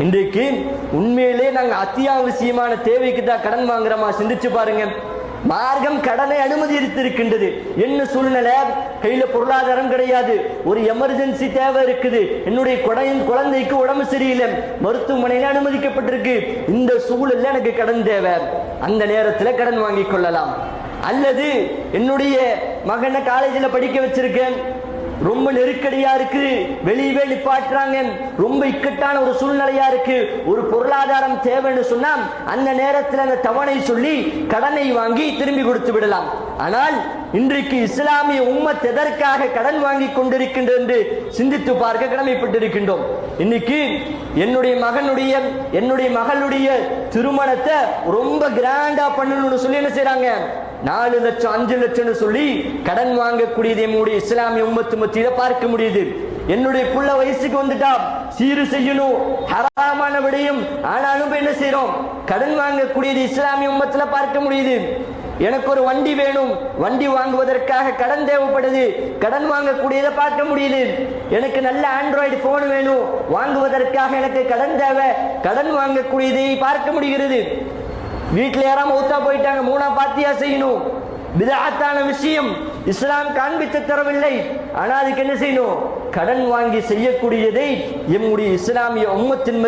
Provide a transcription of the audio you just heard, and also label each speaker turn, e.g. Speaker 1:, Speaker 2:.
Speaker 1: இன்றைக்கு உண்மையிலே நாங்க அத்தியாவசியமான தேவைக்கு தான் கடன் வாங்குறோமா? சிந்திச்சு பாருங்க. மார்க்கம் கடனை அனுமதித்திருக்கின்றது. என்ன சூழ்நிலை? கையில பொருளாதாரம் கிடையாது. ஒரு எமர்ஜென்சி தேவை இருக்குது. என்னுடைய குடையின் குழந்தைக்கு உடம்பு சரியில்லை. மருத்துவமனையில அனுமதிக்கப்பட்டிருக்கு. இந்த சூழல்ல எனக்கு கடன் தேவை. அந்த நேரத்துல கடன் வாங்கிக் கொள்ளலாம். அல்லது என்னுடைய மகனை காலேஜில் படிக்க வச்சிருக்கேன். ரொம்ப நெருக்கடியா இருக்கு. வெளியவே நிப்பாட்டுறாங்க ரொம்ப இக்கட்டான ஒரு சூழ்நிலையா இருக்கு. ஒரு பொருளாதாரம் தேவைன்னு சொன்னா அந்த நேரத்தில் அந்த தவணை சொல்லி கடனை வாங்கி திரும்பி கொடுத்து விடலாம். ஆனால் இன்றைக்கு இஸ்லாமிய உம்மத் எதற்காக கடன் வாங்கி கொண்டிருக்கின்றது என்று சிந்தித்து பார்க்க கடமைப்பட்டிருக்கின்றோம். இன்னைக்கு என்னுடைய மகனுடைய என்னுடைய மகளுடைய திருமணத்தை ரொம்ப கிராண்டா பண்ணணும்னு சொல்லி என்ன செய்யறாங்க நாலு லட்சம் அஞ்சு லட்சம்னு சொல்லி கடன் வாங்கக்கூடியது என்னுடைய இஸ்லாமிய உம்மத்து மத்தியில பார்க்க முடியுது. என்னுடைய புள்ள வயசுக்கு வந்துட்டா சீரு செய்யணும் ஹராமான விடையும் ஆனாலும் என்ன செய்யறோம் கடன் வாங்கக்கூடியது இஸ்லாமிய உம்மத்துல பார்க்க முடியுது. எனக்கு ஒரு வண்டி வேணும் வண்டி வாங்குவதற்காக கடன் தேவைப்படுது கடன் வாங்கக்கூடியதை பார்க்க முடியுது. எனக்கு நல்ல ஆண்ட்ராய்டு போன் வேணும் வாங்குவதற்காக எனக்கு கடன் தேவை கடன் வாங்கக்கூடியதை பார்க்க முடிகிறது. வீட்டுல யாராம ஊத்தா போயிட்டாங்க மூணா பாத்தியா செய்யணும். விதத்தான விஷயம். இஸ்லாம் காண்பித்து தரவில்லை. ஆனா அதுக்கு என்ன செய்யணும்? கடன் வாங்கி செய்யக்கூடியதை எம்முடைய இஸ்லாமிய உம்மத்தின்